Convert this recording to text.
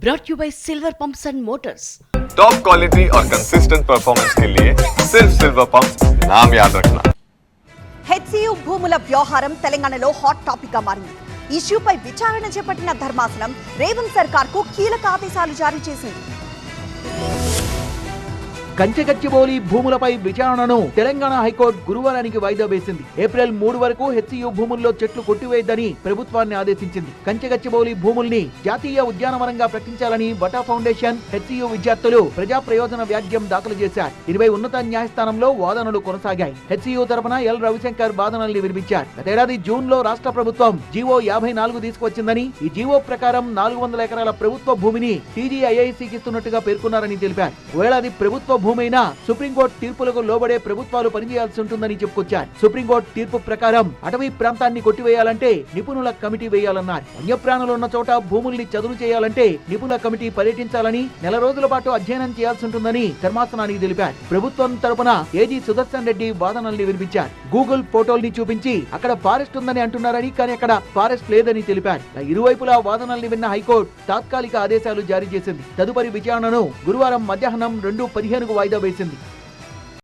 brought you by Silver Pumps and Motors. Top quality और consistent performance के लिए सिर्फ सिल्वर पंप नाम याद रखना హెచ్సియు భూముల వ్యవహారం తెలంగాణలో హాట్ టాపిక్ గా మారింది ఇష్యూపై విచారణ చేపట్టిన ధర్మాసనం రేవంత్ సర్కార్ కు కీలక ఆదేశాలు జారీ చేసింది కంచెగచ్చిబౌలి భూములపై విచారణను తెలంగాణ హైకోర్టు గురువారానికి వాయిదా వేసింది. ఏప్రిల్ మూడు వరకు హెచ్సియు భూముల్లో చెట్లు కొట్టివేయద్దని ప్రభుత్వాన్ని ఆదేశించింది. కంచెగచ్చిబౌలి భూముల్ని జాతీయ ఉద్యానవనంగా ప్రకటించాలని వటా ఫౌండేషన్ హెచ్సియు విద్యార్థులు ప్రజా ప్రయోజన వ్యాజ్యం దాఖలు చేశారు. ఇరవై ఉన్నత న్యాయస్థానంలో వాదనలు కొనసాగాయి. హెచ్సియు తరపున ఎల్ రవిశంకర్ వాదనల్ని వినిపించారు. గతేడాది జూన్లో రాష్ట్ర ప్రభుత్వం జీవో యాభై నాలుగు తీసుకువచ్చిందని ఈ జీవో ప్రకారం నాలుగు వందల ఎకరాల ప్రభుత్వ భూమిని టీజీఐఐసికి ఇస్తున్నట్టుగా పేర్కొన్నారని తెలిపారు. ఏడాది అది ప్రభుత్వ భూమైనా సుప్రీంకోర్టు తీర్పులకు లోబడే ప్రభుత్వాలు పనిచేయాల్సి ఉంటుందని చెప్పుకొచ్చారు. సుప్రీంకోర్టు తీర్పు ప్రకారం అటవీ ప్రాంతాన్ని కొట్టివేయాలంటే నిపుణుల కమిటీ వేయాలన్నారు. వన్యప్రాణులు ఉన్న చోట భూముల్ని చదును చేయాలంటే నిపుణుల కమిటీ పర్యటించాలని నెల రోజుల పాటు అధ్యయనం చేయాల్సి ఉంటుందని ధర్మాసనానికి తెలిపారు. ప్రభుత్వం తరపున ఏజీ సుదర్శన్ రెడ్డి వాదనల్ని వినిపించారు. గూగుల్ ఫోటోల్ని చూపించి అక్కడ ఫారెస్ట్ ఉందని అంటున్నారని కానీ అక్కడ ఫారెస్ట్ లేదని తెలిపారు. ఇరువైపులా వాదనల్ని విన్న హైకోర్టు తాత్కాలిక ఆదేశాలు జారీ చేసింది. తదుపరి విచారణను గురువారం మధ్యాహ్నం రెండు పదిహేను పదిహేనుకు వాయిదా వేసింది